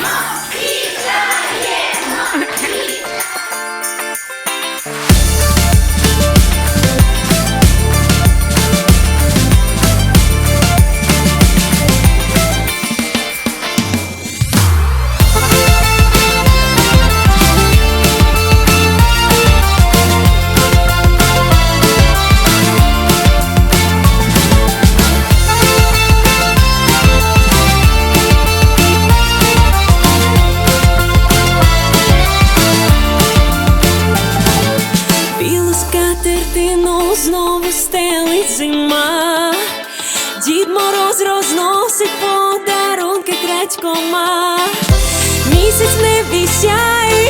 Mama. Знову стелить зима, Дід Мороз розносить подарунки крадькома, місяць не вісять.